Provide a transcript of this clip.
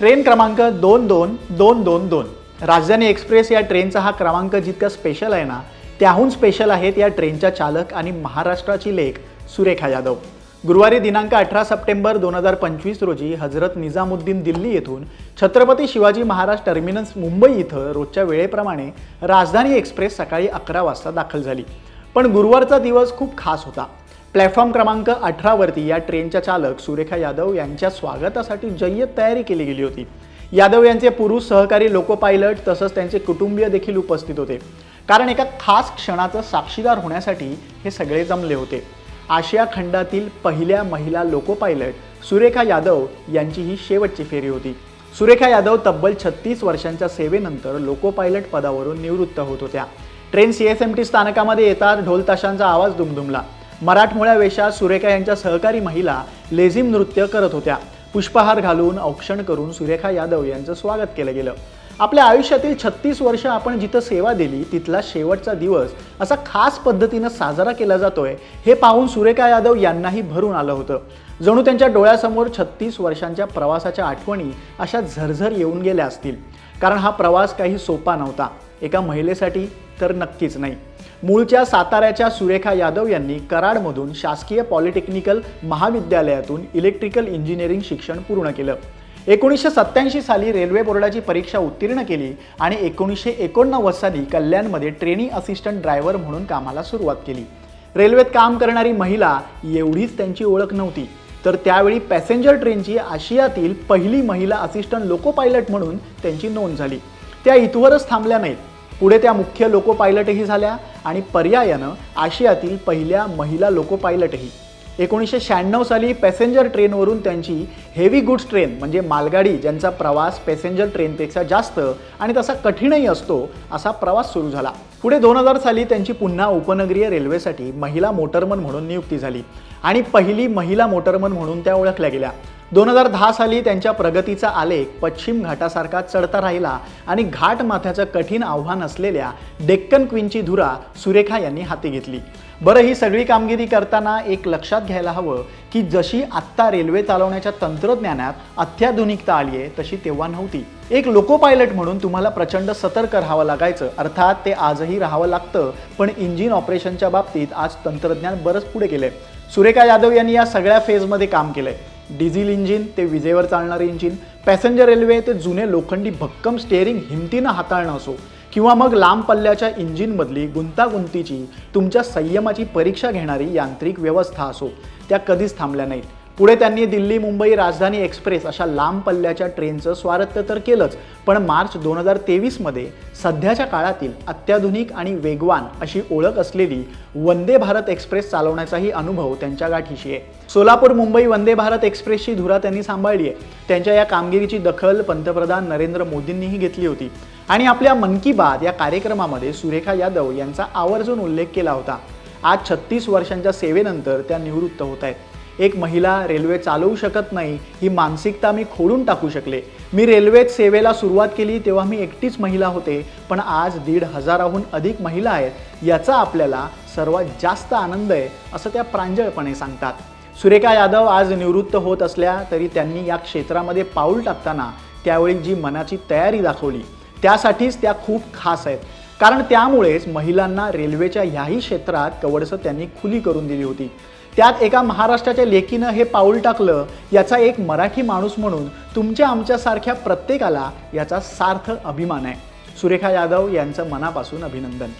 Train क्रमांक दोन दोन दोन दोन दोन. राजधानी एक्सप्रेस या ट्रेनचा हा क्रमांक जितका स्पेशल आहे ना त्याहून स्पेशल आहेत या ट्रेनच्या चालक आणि महाराष्ट्राची लेख सुरेखा यादव. गुरुवारी दिनांक अठरा सप्टेंबर दोन हजार पंचवीस रोजी हजरत निजामुद्दीन दिल्ली येथून छत्रपती शिवाजी महाराज टर्मिनस मुंबई इथं रोजच्या वेळेप्रमाणे राजधानी एक्सप्रेस सकाळी अकरा वाजता दाखल झाली. पण गुरुवारचा दिवस खूप खास होता. प्लॅटफॉर्म क्रमांक अठरावरती या ट्रेनच्या चालक सुरेखा यादव यांच्या स्वागतासाठी जय्यत तयारी केली गेली होती. यादव यांचे पुरुष सहकारी लोको पायलट तसंच त्यांचे कुटुंबीय देखील उपस्थित होते. कारण एका खास क्षणाचं साक्षीदार होण्यासाठी हे सगळे जमले होते. आशिया खंडातील पहिल्या महिला लोको पायलट सुरेखा यादव यांची ही शेवटची फेरी होती. सुरेखा यादव तब्बल छत्तीस वर्षांच्या सेवेनंतर लोको पायलट पदावरून निवृत्त होत होत्या. Train C S M T स्थानकामध्ये येतात ढोल ताशांचा आवाज दुमदुमला. मराठमोळ्या वेशात सुरेखा यांच्या सहकारी महिला लेझिम नृत्य करत होत्या. पुष्पहार घालून औक्षण करून सुरेखा यादव यांचं स्वागत केलं गेलं. आपल्या आयुष्यातील छत्तीस वर्ष आपण जिथं सेवा दिली तिथला शेवटचा दिवस असा खास पद्धतीनं साजरा केला जातोय हे पाहून सुरेखा यादव यांनाही भरून आलं होतं. जणू त्यांच्या डोळ्यासमोर छत्तीस वर्षांच्या प्रवासाच्या आठवणी अशा झरझर येऊन गेल्या असतील. कारण हा प्रवास काही सोपा नव्हता. एका महिलेसाठी तर नक्कीच नाही. मूळच्या साताऱ्याच्या सुरेखा यादव यांनी कराडमधून शासकीय पॉलिटेक्निकल महाविद्यालयातून इलेक्ट्रिकल इंजिनिअरिंग शिक्षण पूर्ण केलं. एकोणीसशे सत्त्याऐंशी साली रेल्वे बोर्डाची परीक्षा उत्तीर्ण केली आणि एकोणीसशे एकोणनव्वद साली कल्याणमध्ये ट्रेनिंग असिस्टंट ड्रायव्हर म्हणून कामाला सुरुवात केली. रेल्वेत काम करणारी महिला एवढीच त्यांची ओळख नव्हती. तर त्यावेळी पॅसेंजर ट्रेनची आशियातील पहिली महिला असिस्टंट लोको पायलट म्हणून त्यांची नोंद झाली. त्या इथवरच थांबल्या नाहीत. पुढे त्या मुख्य लोको पायलटही झाल्या आणि पर्यायानं आशियातील पहिल्या महिला लोको पायलटही एकोणीसशे शहाण्णव साली पॅसेंजर ट्रेनवरून त्यांची हेवी गुड्स ट्रेन म्हणजे मालगाडी ज्यांचा प्रवास पॅसेंजर ट्रेनपेक्षा जास्त आणि तसा कठीणही असतो असा प्रवास सुरू झाला. पुढे दोन हजार साली त्यांची पुन्हा उपनगरीय रेल्वेसाठी महिला मोटरमन म्हणून नियुक्ती झाली आणि पहिली महिला मोटरमन म्हणून त्या ओळखल्या गेल्या. दोन हजार दहा साली त्यांच्या प्रगतीचा आलेख पश्चिम घाटासारखा चढता राहिला आणि घाट माथ्याचं कठीण आव्हान असलेल्या डेक्कन क्वीनची धुरा सुरेखा यांनी हाती घेतली. बरं ही सगळी कामगिरी करताना एक लक्षात घ्यायला हवं की जशी आत्ता रेल्वे चालवण्याच्या तंत्रज्ञानात अत्याधुनिकता आली आहे तशी तेव्हा नव्हती. एक लोको पायलट म्हणून तुम्हाला प्रचंड सतर्क राहावं लागायचं अर्थात ते आजही राहावं लागतं पण इंजिन ऑपरेशनच्या बाबतीत आज तंत्रज्ञान बरंच पुढे गेलंय. सुरेखा यादव यांनी या सगळ्या फेजमध्ये काम केलंय. डिझेल इंजिन ते विजेवर चालणारे इंजिन पॅसेंजर रेल्वे ते जुने लोखंडी भक्कम स्टेअरिंग हिमतीनं हाताळणं असो किंवा मग लांब पल्ल्याच्या इंजिनमधली गुंतागुंतीची तुमच्या संयमाची परीक्षा घेणारी यांत्रिक व्यवस्था असो त्या कधीच थांबल्या नाहीत. पुढे त्यांनी दिल्ली मुंबई राजधानी एक्सप्रेस अशा लांब पल्ल्याच्या ट्रेनचं स्वारत्य तर केलंच पण मार्च दोन हजार तेवीसमध्ये सध्याच्या काळातील अत्याधुनिक आणि वेगवान अशी ओळख असलेली वंदे भारत एक्सप्रेस चालवण्याचाही अनुभव त्यांच्या गाठीशी आहे. सोलापूर मुंबई वंदे भारत एक्सप्रेसची धुरा त्यांनी सांभाळली आहे. त्यांच्या या कामगिरीची दखल पंतप्रधान नरेंद्र मोदींनीही घेतली होती. आणि आपल्या मन की बात या कार्यक्रमामध्ये सुरेखा यादव यांचा आवर्जून उल्लेख केला होता. आज छत्तीस वर्षांच्या सेवेनंतर त्या निवृत्त होत आहेत. एक महिला रेल्वे चालवू शकत नाही ही मानसिकता मी खोडून टाकू शकले. मी रेल्वेत सेवेला सुरुवात केली तेव्हा मी एकटीच महिला होते पण आज दीड हजाराहून अधिक महिला आहेत याचा आपल्याला सर्वात जास्त आनंद आहे असं त्या प्रांजळपणे सांगतात. सुरेखा यादव आज निवृत्त होत असल्या तरी त्यांनी या क्षेत्रामध्ये पाऊल टाकताना त्यावेळी जी मनाची तयारी दाखवली त्यासाठीच त्या खूप खास आहेत. कारण त्यामुळेच महिलांना रेल्वेच्या ह्याही क्षेत्रात कवडसं त्यांनी खुली करून दिली होती. त्यात एका महाराष्ट्राच्या लेकीनं हे पाऊल टाकलं याचा एक मराठी माणूस म्हणून तुमच्या आमच्यासारख्या प्रत्येकाला याचा सार्थ अभिमान आहे. सुरेखा यादव यांचं मनापासून अभिनंदन.